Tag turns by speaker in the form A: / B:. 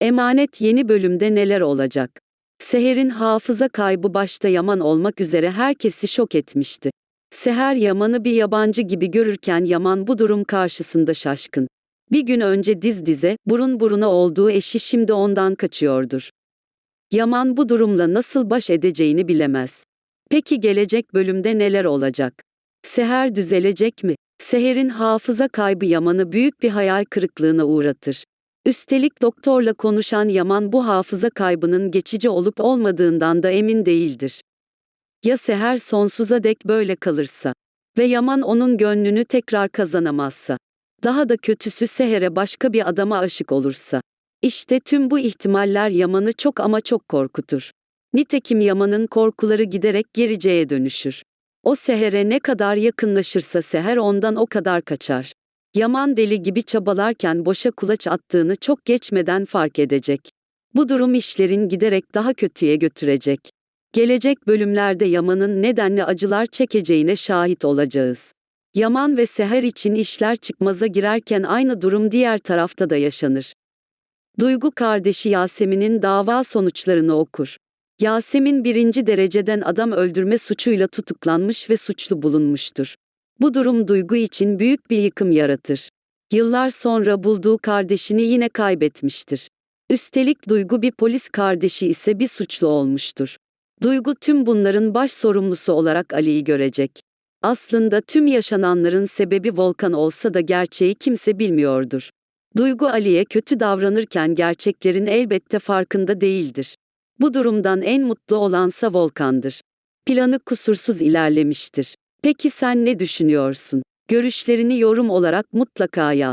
A: Emanet yeni bölümde neler olacak? Seher'in hafıza kaybı başta Yaman olmak üzere herkesi şok etmişti. Seher Yaman'ı bir yabancı gibi görürken Yaman bu durum karşısında şaşkın. Bir gün önce diz dize, burun buruna olduğu eşi şimdi ondan kaçıyordur. Yaman bu durumla nasıl baş edeceğini bilemez. Peki gelecek bölümde neler olacak? Seher düzelecek mi? Seher'in hafıza kaybı Yaman'ı büyük bir hayal kırıklığına uğratır. Üstelik doktorla konuşan Yaman bu hafıza kaybının geçici olup olmadığından da emin değildir. Ya Seher sonsuza dek böyle kalırsa ve Yaman onun gönlünü tekrar kazanamazsa? Daha da kötüsü Seher'e başka bir adama aşık olursa? İşte tüm bu ihtimaller Yaman'ı çok ama çok korkutur. Nitekim Yaman'ın korkuları giderek gericeye dönüşür. O Seher'e ne kadar yakınlaşırsa Seher ondan o kadar kaçar. Yaman deli gibi çabalarken boşa kulaç attığını çok geçmeden fark edecek. Bu durum işlerin giderek daha kötüye götürecek. Gelecek bölümlerde Yaman'ın nedenli acılar çekeceğine şahit olacağız. Yaman ve Seher için işler çıkmaza girerken aynı durum diğer tarafta da yaşanır. Duygu kardeşi Yasemin'in dava sonuçlarını okur. Yasemin birinci dereceden adam öldürme suçuyla tutuklanmış ve suçlu bulunmuştur. Bu durum Duygu için büyük bir yıkım yaratır. Yıllar sonra bulduğu kardeşini yine kaybetmiştir. Üstelik Duygu bir polis kardeşi ise bir suçlu olmuştur. Duygu tüm bunların baş sorumlusu olarak Ali'yi görecek. Aslında tüm yaşananların sebebi Volkan olsa da gerçeği kimse bilmiyordur. Duygu Ali'ye kötü davranırken gerçeklerin elbette farkında değildir. Bu durumdan en mutlu olansa Volkan'dır. Planı kusursuz ilerlemiştir. Peki sen ne düşünüyorsun? Görüşlerini yorum olarak mutlaka yaz.